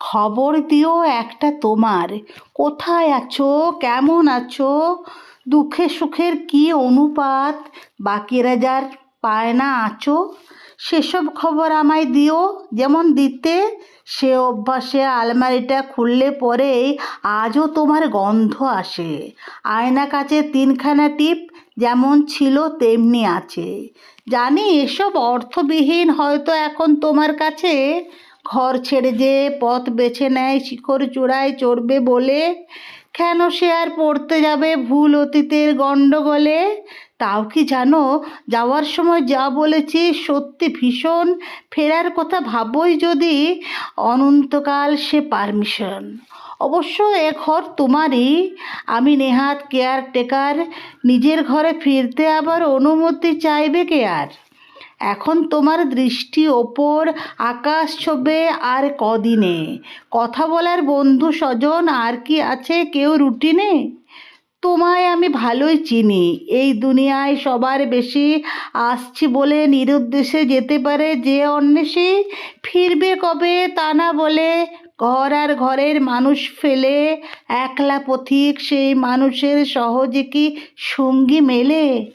খবর দিও একটা তোমার। কোথায় আছো? কেমন আছো? দুঃখে সুখের কি অনুপাত? বাকিরা যার পায় না আছো সেসব খবর আমায় দিও, যেমন দিতে। সে অভ্যাসে আলমারিটা খুললে পরেই আজও তোমার গন্ধ আসে। আয়না কাছে তিনখানা টিপ যেমন ছিল তেমনি আছে। জানি এসব অর্থবিহীন হয়তো এখন তোমার কাছে। ঘর ছেড়ে যে পথ বেছে নেয়, শিখর চূড়ায় চড়বে বলে, কেন সে আর পড়তে যাবে ভুল অতীতের গণ্ডগোলে? তাও কি জানো, যাওয়ার সময় যা বলেছি সত্যি ভীষণ, ফেরার কথা ভাবই যদি অনন্তকাল সে পারমিশন। অবশ্য এ ঘর তোমারই, আমি নেহাত কেয়ার টেকার নিজের ঘরে ফিরতে আবার অনুমতি চাইবে কে আর? এখন তোমার দৃষ্টি ওপর আকাশ ছোবে আর কদিনে। কথা বলার বন্ধু স্বজন আর কি আছে কেউ রুটিনে তোমায় আমি ভালোই চিনি। এই দুনিয়ায় সবার বেশি আসছি বলে নিরুদ্দেশে যেতে পারে যে অন্বেষী। ফিরবে কবে তা না বলে ঘর আর ঘরের মানুষ ফেলে। একলা পথিক সেই মানুষের সহজে কি সঙ্গী মেলে?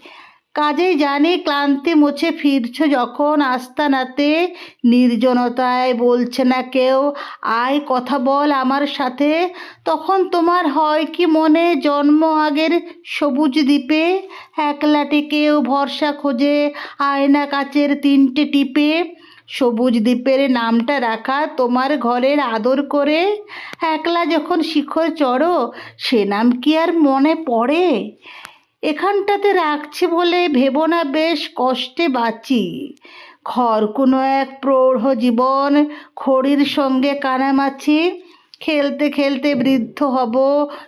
কাজেই জানি ক্লান্তি মুছে ফিরছ যখন আস্তানাতে নির্জনতায় বলছে না কেউ, আয়, কথা বল আমার সাথে। তখন তোমার হয় কি মনে জন্ম আগের সবুজ দ্বীপে? একলাটে কেউ ভরসা খোঁজে আয়না কাচের তিনটে টিপে। সবুজ দ্বীপের নামটা রাখা তোমার ঘরের আদর করে। একলা যখন শিখর চড়ো, সে নাম কি আর মনে পড়ে? এখানটাতে রাখছি বলে ভেবো না বেশ কষ্টে বাঁচি। ঘর কোনো এক প্রৌঢ় জীবন, খড়ির সঙ্গে কানামাছি খেলতে খেলতে বৃদ্ধ হব,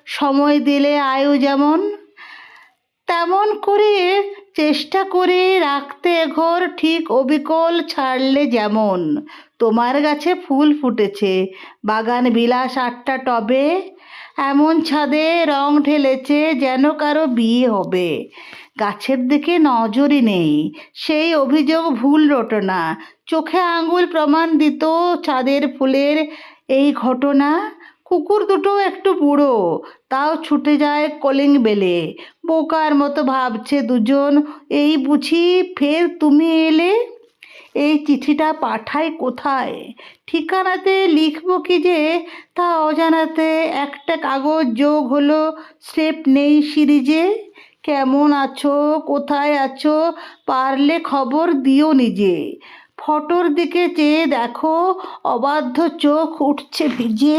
সময় দিলে আয়ু যেমন। তেমন করে চেষ্টা করে রাখতে ঘর ঠিক অবিকল ছাড়লে যেমন। তোমার গাছে ফুল ফুটেছে, বাগান বিলাস আটটা টবে। এমন ছাদে রং ঢেলেছে যেন কারও বিয়ে হবে। গাছের দিকে নজরই নেই। সেই অভিযোগ ভুল রটনা। চোখে আঙুল প্রমাণ দিত ছাদের ফুলের এই ঘটনা। কুকুর দুটো একটু বুড়ো, তাও ছুটে যায় কলিং বেলে। বোকার মতো ভাবছে দুজন, এই বুঝি ফের তুমি এলে? এই চিঠিটা পাঠাই কোথায়? ঠিকানাতে লিখব কি যে? তা অজানাতে একটা কাগজ যোগ হলো স্টেপ নেই সিরিজে। কেমন আছো? কোথায় আছো? পারলে খবর দিও নিজে। ফটোর দিকে চেয়ে দেখো, অবাধ্য চোখ উঠছে ভিজে।